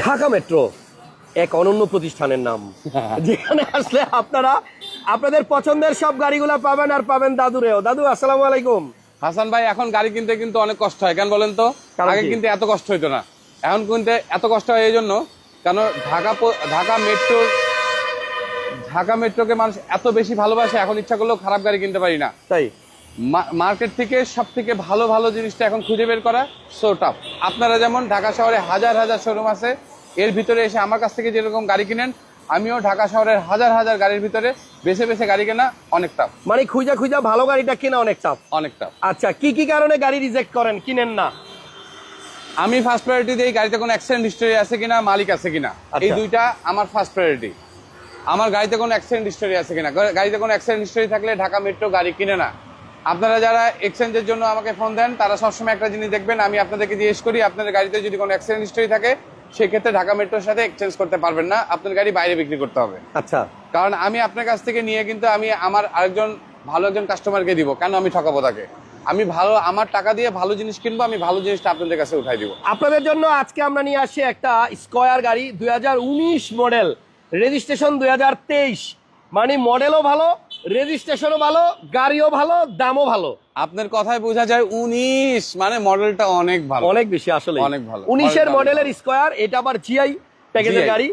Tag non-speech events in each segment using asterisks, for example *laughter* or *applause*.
Dhaka metro এক অনন্য প্রতিষ্ঠানের নাম। *laughs* যেখানে আসলে আপনারা আপনাদের পছন্দের সব গাড়িগুলো পাবেন আর পাবেন দাদুরেও। দাদু আসসালামু আলাইকুম। হাসান ভাই এখন গাড়ি কিনতে কিন্তু অনেক কষ্ট হয়। কেন বলেন তো? আগে? কিন্তু এত কষ্ট হইতো না। এখন কিনতে এত কষ্ট হয় এই জন্য কেন ঢাকা ঢাকা মেট্রোর ঢাকা মেট্রোকে মানুষ এত বেশি ভালোবাসে এখন ইচ্ছা করলেও খারাপ গাড়ি কিনতে পারি না। তাই? মার্কেট থেকে সব থেকে ভালো ভালো জিনিসটা এখন খুঁজে বের করা সো টাফ আপনারা যেমন ঢাকা শহরে হাজার হাজার শোরুম আছে এর ভিতরে এসে আমার কাছ থেকে যেরকম গাড়ি কিনেন আমিও ঢাকা শহরের হাজার হাজার গাড়ির ভিতরে বেছে বেছে গাড়ি কেনা অনেক টাফ মানে খুঁজা খুঁজা ভালো গাড়িটা কেনা অনেক চাপ অনেক টাফ আচ্ছা কি কি কারণে গাড়ি রিজেক্ট করেন? কিনেন না। আমি ফার্স্ট প্রায়োরিটি দিই গাড়িতে কোনো অ্যাক্সিডেন্ট হিস্টোরি আছে কিনা মালিক আছে কিনা এই আচ্ছা। দুইটা আমার ফার্স্ট প্রায়োরিটি আমার গাড়িতে কোনো অ্যাক্সিডেন্ট হিস্টোরি আছে কিনা? গাড়িতে কোনো অ্যাক্সিডেন্ট হিস্টোরি থাকলে ঢাকা মেট্রো গাড়ি কিনে না। আপনারা যারা এক্সচেঞ্জের জন্য আমাকে ফোন দেন তারা সবসময় একটা জিনিস দেখবেন আমি আপনাদেরকে জিজ্ঞেস করি আপনাদের গাড়িতে যদি কোনো অ্যাক্সিডেন্ট হিস্টোরি থাকে সেক্ষেত্রে ঢাকা মেট্রোর সাথে এক্সচেঞ্জ করতে পারবেন না আপনার গাড়ি বাইরে বিক্রি করতে হবে। আচ্ছা। কারণ আমি আপনার কাছ থেকে নিয়ে কিন্তু আমি আমার আরেকজন ভালো একজন কাস্টমারকে দিব কেন আমি ঠকাবো তাকে? আমি ভালো আমার টাকা দিয়ে ভালো জিনিস কিনবো আমি ভালো জিনিসটা আপনাদের কাছে উঠাই দিব। আপনাদের জন্য আজকে আমরা নিয়ে আসি একটা স্কয়ার গাড়ি দুই হাজার উনিশ মডেল রেজিস্ট্রেশন দু হাজার তেইশ। মানে মডেলও ভালো রেজিস্ট্রেশনও ভালো গাড়িও ভালো দামও ভালো। আপনার কথায় বোঝা যায় উনিশ মানে মডেলটা অনেক ভালো। অনেক বেশি আসলে অনেক ভালো। উনিশের মডেলের স্কোয়ার এটা আবার জিআই প্যাকেজের গাড়ি।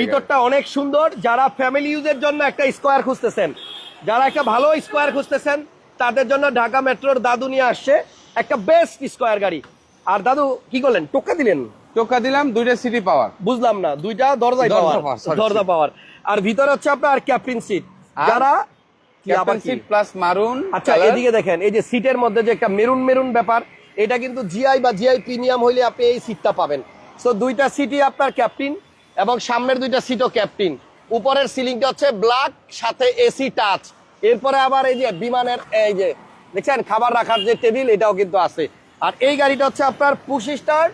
ভিতরটা অনেক সুন্দর। যারা ফ্যামিলি ইউজের জন্য একটা স্কয়ার খুঁজতেছেন যারা একটা ভালো স্কয়ার খুঁজতেছেন তাদের জন্য ঢাকা মেট্রোর দাদু নিয়ে আসছে একটা বেস্ট স্কয়ার গাড়ি। আর দাদু কি করলেন? টোকা দিলেন? টোকা দিলাম দুইটা সিটি পাওয়ার বুঝলাম না দুইটা দরজায় দরজা পাওয়ার দরজা পাওয়ার আর ভিতরে হচ্ছে আপনার ক্যাপ্টেন সিট যারা কি আবার কি? প্লাস মারুন আচ্ছা এদিকে দেখেন এই যে সিটের মধ্যে যে একটা মেরুন মেরুন ব্যাপার এটা কিন্তু জিআই বা জিআই প্রিমিয়াম হইলে আপনি এই সিটটা পাবেন। সো দুইটা সিটই আপনার ক্যাপ্টেন এবং সামনের দুইটা সিটও ক্যাপ্টেন উপরের সিলিংটা হচ্ছে ব্ল্যাক সাথে এসি টাচ এরপরে আবার এই যে বিমানের এই যে দেখছেন খাবার রাখার যে টেবিল এটাও কিন্তু আছে। আর এই গাড়িটা হচ্ছে আপনার পুশ স্টার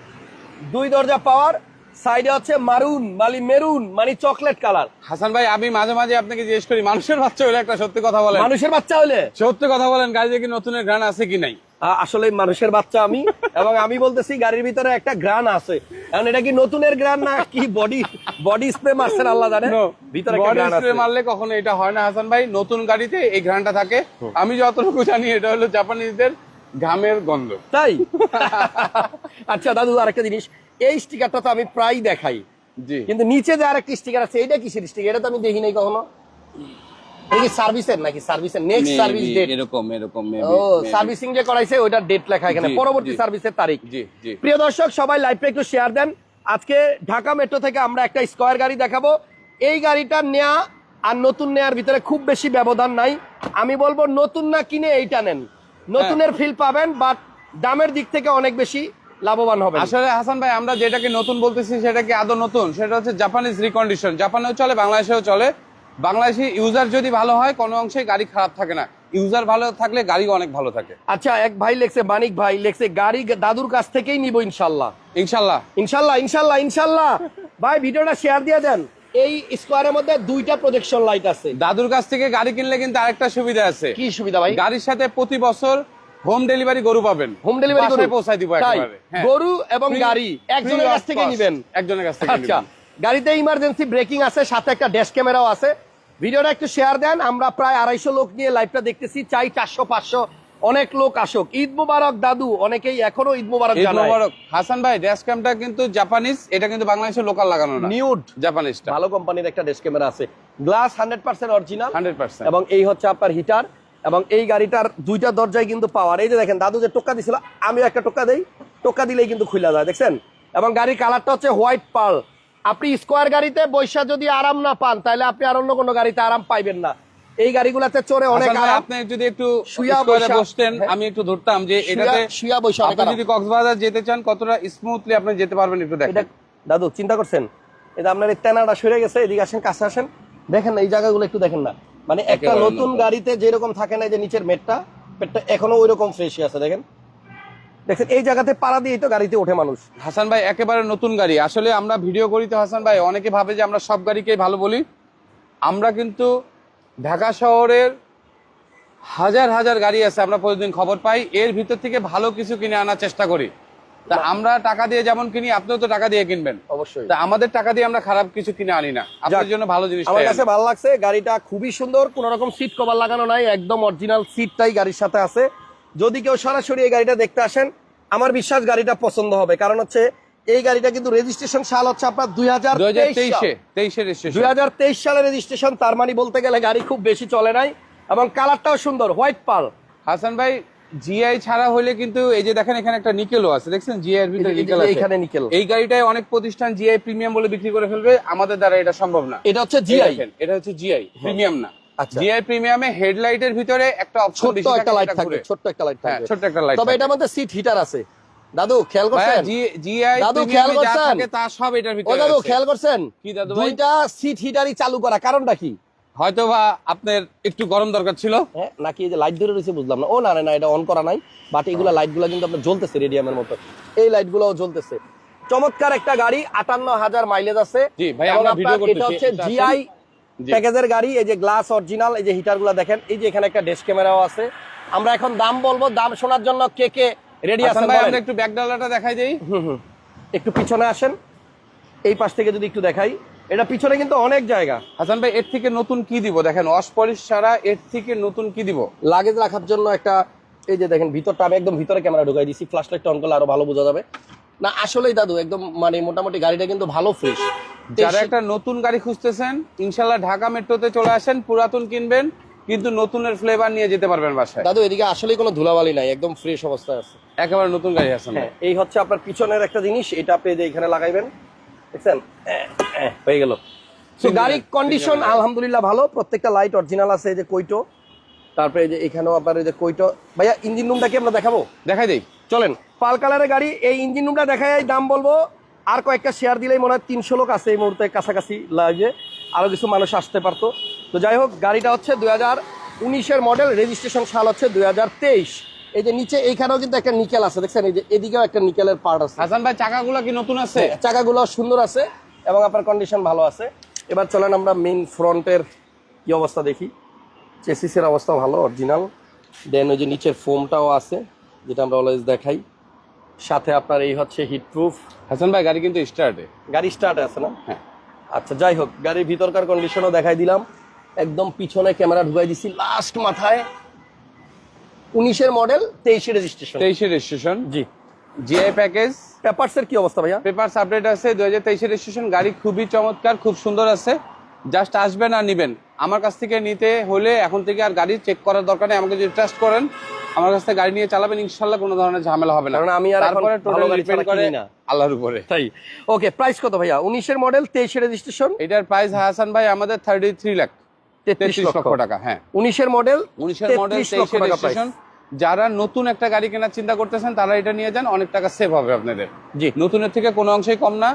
দুই দরজা পাওয়ার সাইডে হচ্ছে মারুন মানে মেরুন মানে চকলেট কালার হাসান ভাই আমি মাঝে মাঝে আপনাকে জিজ্ঞেস করি মানুষের বাচ্চা হলে একটা সত্যি কথা বলেন। মানুষের বাচ্চা হলে? সত্যি কথা বলেন গাড়িতে কি নতুনের গ্রান আছে কি নাই? আসলে মানুষের বাচ্চা আমি *laughs* এবং আমি বলতেছি গাড়ির ভিতরে একটা গ্রান আছে। কারণ এটা কি নতুনের গ্রান না কি বডি বডি স্প্রে মারছেন আল্লাহ জানে? ভিতরে বডি স্প্রে মারলে কখনো এটা হয় না হাসান ভাই নতুন গাড়িতে এই ঘ্রাণটা থাকে। আমি যতটুকু জানি এটা হলো জাপানিজদের ঘামের গন্ধ। তাই? *laughs* আচ্ছা দাদু আরেকটা জিনিস। এই স্টিকারটা তো আমি প্রায় দেখাই। কিন্তু নিচে যে আরেকটা স্টিকার আছে এটা কিসের স্টিকার এটা তো আমি দেখি নাই কখনো। সার্ভিসের নাকি সার্ভিসের নেক্সট সার্ভিস ডেট এরকম এরকম ও সার্ভিসিং যে করাইছে ওইটা ডেট লেখা এখানে। পরবর্তী সার্ভিসের তারিখ। জি জি। প্রিয় দর্শক সবাই একটু শেয়ার দেন। আজকে ঢাকা মেট্রো থেকে আমরা একটা স্কয়ার গাড়ি দেখাবো। এই গাড়িটা নেয়া আর নতুন নেয়ার ভিতরে খুব বেশি ব্যবধান নাই। আমি বলব নতুন না কিনে এইটা নেন। নতুনের ফিল পাবেন বাট দামের দিক থেকে অনেক বেশি। লাভবান হবে আসলে হাসান ভাই আমরা যেটাকে নতুন বলতেছি সেটা কি আদৌ নতুন? সেটা হচ্ছে জাপানিজ রিকন্ডিশন জাপানেও চলে বাংলাদেশেও চলে। বাংলাদেশি ইউজার যদি ভালো হয় কোনো অংশে গাড়ি খারাপ থাকে না। ইউজার ভালো থাকলে গাড়ি অনেক ভালো থাকে। আচ্ছা এক ভাই লেখছে মানিক ভাই লেখছে গাড়ি দাদুর কাছ থেকেই নিব ইনশাল্লাহ। ইনশাল্লাহ। ইনশাল্লাহ ইনশাল্লাহ ইনশাল্লাহ। ভাই ভিডিওটা শেয়ার দিয়ে দেন। এই স্কোয়ারের মধ্যে দুইটা প্রজেকশন লাইট আছে। দাদুর কাছ থেকে গাড়ি কিনলে কিন্তু আরেকটা সুবিধা আছে। কি সুবিধা ভাই? গাড়ির সাথে প্রতি বছর হোম ডেলিভারি গরু পাবেন। হোম ডেলিভারি বাসায় পৌঁছায় দিব একেবারে হ্যাঁ। গরু এবং গাড়ি একজনের কাছ থেকে। নিবেন। একজনের কাছ থেকে আচ্ছা গাড়িতে ইমার্জেন্সি ব্রেকিং আছে সাথে একটা ড্যাশ ক্যামেরাও আছে। ভিডিওটা একটু শেয়ার দেন আমরা প্রায় আড়াইশো লোক নিয়ে লাইভটা দেখতেছি চাই চারশো পাঁচশো অনেক লোক আসুক। ঈদ মুবারক দাদু অনেকেই এখনও ঈদ মুবারক ঈদ মোবারক। হাসান ভাই ড্যাশ ক্যামটা কিন্তু জাপানিজ এটা কিন্তু বাংলাদেশের লোকাল লাগানো না। নিউড জাপানিজটা ভালো কোম্পানির একটা ড্যাশ ক্যামেরা আছে। Glass hundred percent original hundred percent এবং এই হচ্ছে আপনার হিটার এবং এই গাড়িটার দুইটা দরজায় কিন্তু পাওয়ার এই যে দেখেন দাদু যে টোকা দিছিল আমিও একটা টোকা দেই। টোকা দিলেই কিন্তু খুলে যায় দেখছেন? এবং গাড়ির কালারটা হচ্ছে হোয়াইট পার্ল আপনি স্কোয়ার গাড়িতে বৈশা যদি আরাম না পান তাহলে আপনি আর অন্য কোনো গাড়িতে আরাম পাইবেন না। এই গাড়িগুলাতে চড়ে অনেক আরাম। আপনি যদি একটু শুয়া বসতেন হ্যাঁ। আমি একটু ধরতাম যে এটাতে শুয়া বসা আপনি যদি কক্সবাজার যেতে চান কতটা স্মুথলি আপনি যেতে পারবেন একটু দেখেন। দাদু চিন্তা করছেন? এটা আপনার এই তেনাটা সরে গেছে এদিকে আসেন কাছে আসেন। দেখেন না এই জায়গাগুলো একটু দেখেন না। মানে একটা নতুন। গাড়িতে যেরকম থাকে না যে নিচের মেটটা পেটটা এখনও ওই রকম ফ্রেশই আছে দেখেন। দেখেন এই জায়গাতে পাড়া দিয়ে তো গাড়িতে ওঠে মানুষ। হাসান ভাই একেবারে নতুন গাড়ি। আসলে আমরা ভিডিও করি তো হাসান ভাই অনেকে ভাবে যে আমরা সব গাড়িকেই ভালো বলি। আমরা কিন্তু ঢাকা শহরের হাজার হাজার গাড়ি আছে আমরা প্রতিদিন খবর পাই। এর ভিতর থেকে ভালো কিছু কিনে আনার চেষ্টা করি। তা আমরা টাকা দিয়ে যেমন কিনি আপনিও তো টাকা দিয়ে কিনবেন। অবশ্যই। তা আমাদের টাকা দিয়ে আমরা খারাপ কিছু কিনে আনি না। আপনার জন্য ভালো জিনিস আমার কাছে ভালো লাগছে গাড়িটা খুবই সুন্দর কোন রকম সিট কভার লাগানো নাই একদম অরিজিনাল সিটটাই গাড়ির সাথে আছে। যদি কেউ সরাসরি এই গাড়িটা দেখতে আসেন আমার বিশ্বাস গাড়িটা পছন্দ হবে কারণ হচ্ছে এই গাড়িটা কিন্তু রেজিস্ট্রেশন সাল হচ্ছে আপনার দুই হাজার দুই হাজার তেইশে তেইশে দুই হাজার তেইশ সালে রেজিস্ট্রেশন তার মানে বলতে গেলে গাড়ি খুব বেশি চলে নাই এবং কালারটাও সুন্দর হোয়াইট পাল হাসান ভাই জিআই ছাড়া হলে কিন্তু এই যে দেখেন এখানে একটা নিকেলও আছে দেখছেন? জিআই এর ভিতরে নিকেল আছে। এখানে নিকেল। এই গাড়িটায় অনেক প্রতিষ্ঠান জিআই প্রিমিয়াম বলে বিক্রি করে ফেলবে আমাদের দ্বারা এটা সম্ভব না। এটা হচ্ছে জিআই এটা হচ্ছে জিআই প্রিমিয়াম না। আচ্ছা। জিআই প্রিমিয়ামে হেডলাইটের ভিতরে একটা বেশি একটা লাইট থাকবে। ছোট্ট একটা লাইট হ্যাঁ থাকবে ছোট্ট একটা লাইট তবে এটার মধ্যে সিট হিটার আছে। দাদু খেয়াল করছেন? জিআই দাদু, খেয়াল করছেন? তা সব এটার ভিতরে দাদু খেয়াল করছেন? কি দাদু ভাই? দুইটা সিট হিটারই চালু করা কারণটা কি? হয়তো বা আপনার একটু গরম দরকার ছিল। হ্যাঁ নাকি এই যে লাইট ধরে রয়েছে বুঝলাম না। ও না না, এটা অন করা নাই। বাট এগুলো লাইটগুলো কিন্তু আপনার জ্বলতেছে রেডিয়ামের মতো। এই লাইটগুলো জ্বলতেছে। চমৎকার একটা গাড়ি আটান্ন হাজার মাইলেজ আছে। জি, ভাই, আমরা ভিডিও করতেছি, এটা হচ্ছে জিআই প্যাকেজের গাড়ি এই যে গ্লাস অরিজিনাল এই যে হিটারগুলো দেখেন এই যে এখানে একটা ডেস্ক ক্যামেরাও আছে। আমরা এখন দাম বলব দাম শোনার জন্য কে কে রেডি আছেন ভাই আমরা একটু ব্যাক ডালাটা দেখাই দেই। হুম, হুম। একটু পিছনে আসেন। এই পাশ থেকে যদি একটু দেখাই। এটা পিছনে কিন্তু অনেক জায়গা। হাসান ভাই এর থেকে নতুন কি দিব? দেখেন ওয়াশ পলিশ ছাড়া এর থেকে নতুন কি দিব? লাগেজ রাখার জন্য একটা এই যে দেখেন ভিতরটা আমি একদম ভিতরে ক্যামেরা ঢুকাই দিছি। ফ্ল্যাশ লাইটটা অন করলে আরও ভালো বোঝা যাবে। না আসলেই দাদু একদম মানে মোটামুটি গাড়িটা কিন্তু ভালো ফ্রেশ যারা একটা নতুন গাড়ি খুঁজতেছেন ইনশাল্লাহ ঢাকা মেট্রোতে চলে আসেন পুরাতন কিনবেন কিন্তু নতুনের ফ্লেভার নিয়ে যেতে পারবেন বাসায়। দাদু এদিকে আসলেই কোনো ধুলাবালি নাই একদম ফ্রেশ অবস্থায় আছে। একেবারে নতুন গাড়ি ভাই হ্যাঁ এই হচ্ছে আপনার পিছনের একটা জিনিস এটা আপনি এখানে লাগাইবেন দেখছেন? হয়ে গেল। তো গাড়ি কন্ডিশন আলহামদুলিল্লাহ ভালো। প্রত্যেকটা লাইট অরিজিনাল আছে এই যে কইটো। তারপরে এই যে এখানেও আপনার এই যে কইটো। ভাইয়া ইঞ্জিন রুমটা কি আমরা দেখাবো? দেখাই দেই। চলেন। পাল কালারের গাড়ি এই ইঞ্জিন রুমটা দেখাই দাম বলব। আর কয়েকটা শেয়ার দিলেই মনে হয় তিনশো লোক আছে এই মুহূর্তে কাছাকাছি লাগে আরও কিছু মানুষ আসতে পারতো। তো যাই হোক গাড়িটা হচ্ছে দুই হাজার উনিশের মডেল রেজিস্ট্রেশন সাল হচ্ছে দুই হাজার তেইশ। এই যে নিচে এইখানেও কিন্তু একটা নিকেল আছে দেখছেন? এই যে এদিকেও একটা নিকেলের পার্ট আছে। হাসান ভাই চাকাগুলো কি নতুন আছে? চাকাগুলো সুন্দর আছে এবং আপনার কন্ডিশন ভালো আছে। এবার চলেন আমরা মেইন ফ্রন্টের কি অবস্থা দেখি। চেসিসের অবস্থা ভালো অরিজিনাল দেন ওই যে নিচের ফোমটাও আছে যেটা আমরা অলওয়েজ দেখাই। সাথে আপনার এই হচ্ছে হিট প্রুফ হাসান ভাই গাড়ি কিন্তু স্টার্টে গাড়ি স্টার্ট আছে না? হ্যাঁ। আচ্ছা যাই হোক গাড়ির ভিতরকার কন্ডিশনও দেখাই দিলাম। একদম পিছনে ক্যামেরা ঢুকাই দিছি লাস্ট মাথায়। উনিশের মডেল তেইশে রেজিস্ট্রেশন তেইশে রেজিস্ট্রেশন জি। জিআই প্যাকেজ পেপারসের কি অবস্থা ভাইয়া? পেপারস আপডেট আছে দুই হাজার তেইশে রেজিস্ট্রেশন গাড়ি খুবই চমৎকার খুব সুন্দর আছে। জাস্ট আসবেন আর নিবেন। আমার কাছ থেকে নিতে হলে এখন থেকে আর গাড়ি চেক করার দরকার নেই। আমাকে যদি ট্রাস্ট করেন আমার কাছ থেকে গাড়ি নিয়ে চালাবেন ইনশাল্লাহ কোনো ধরনের ঝামেলা হবে না। কারণ আমি আর তারপরে টোটাল ডিপেন্ড করে না। আল্লাহর উপরে। তাই। ওকে প্রাইস কত ভাইয়া? উনিশের মডেল তেইশে রেজিস্ট্রেশন এটার প্রাইস হাসান ভাই আমাদের থার্টি থ্রি লাখ তেত্রিশ লক্ষ। টাকা হ্যাঁ। উনিশের মডেল উনিশের মডেল তেইশে রেজিস্ট্রেশন যারা নতুন একটা গাড়ি কেনার চিন্তা করতেছেন তারা এটা নিয়ে যান অনেক টাকা সেভ হবে আপনাদের। জি। নতুনের থেকে কোনো অংশেই কম না।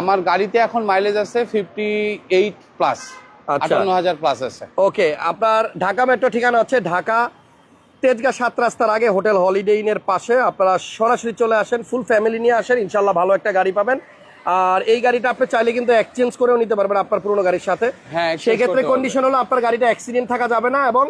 আমার গাড়িতে এখন মাইলেজ আছে ফিফটি এইট প্লাস। আটান্ন হাজার প্লাস আছে। ওকে আপনার ঢাকা মেট্রো ঠিকানা হচ্ছে ঢাকা তেজগা সাত রাস্তার আগে হোটেল হলিডে ইনের পাশে। আপনারা সরাসরি চলে আসেন ফুল ফ্যামিলি নিয়ে আসেন ইনশাল্লাহ ভালো একটা গাড়ি পাবেন। আর এই গাড়িটা আপনি চাইলে কিন্তু এক্সচেঞ্জ করেও নিতে পারবেন আপনার পুরোনো গাড়ির সাথে। হ্যাঁ, সেক্ষেত্রে কন্ডিশন হলো আপনার গাড়িটা অ্যাক্সিডেন্ট থাকা যাবে না এবং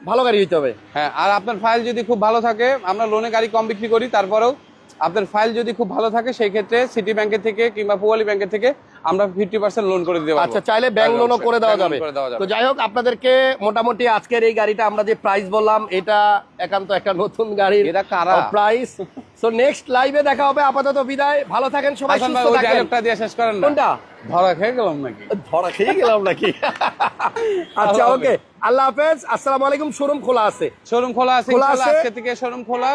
ভালো গাড়ি হইতে হবে। হ্যাঁ আর আপনার ফাইল যদি খুব ভালো থাকে আমরা লোনে গাড়ি কম বিক্রি করি তারপরেও আপনার ফাইল যদি খুব ভালো থাকে সেই ক্ষেত্রে সিটি ব্যাংকের থেকে কিংবা পুয়ালি ব্যাংকের থেকে আমরা ফিফটি পার্সেন্ট লোন করে দিতে আচ্ছা চাইলে ব্যাংক লোনও করে দেওয়া যাবে। তো যাই হোক আপনাদেরকে মোটামুটি আজকের এই গাড়িটা আমরা যে প্রাইস বললাম এটা একান্ত একটা নতুন গাড়ির এটা কারা? প্রাইস সো নেক্সট লাইভে দেখা হবে। আপাতত বিদায়। ভালো থাকেন সবাই সুস্থ থাকেন। ডায়লগটা দিয়ে শেষ করেন না। কোনটা? ধরা খেয়ে গেলাম নাকি? ধরা খেয়ে গেলাম নাকি? *laughs* আচ্ছা ওকে আল্লাহ হাফেজ আসসালামু আলাইকুম শোরুম খোলা আছে। শোরুম খোলা আছে খোলা আজকে থেকে শোরুম খোলা।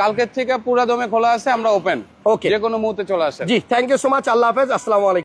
কালকের থেকে পুরা দমে খোলা আছে আমরা ওপেন ওকে যে কোনো মুহূর্তে চলে আসে জি থ্যাংক ইউ সো মাচ আল্লাহ হাফেজ আসসালামু আলাইকুম।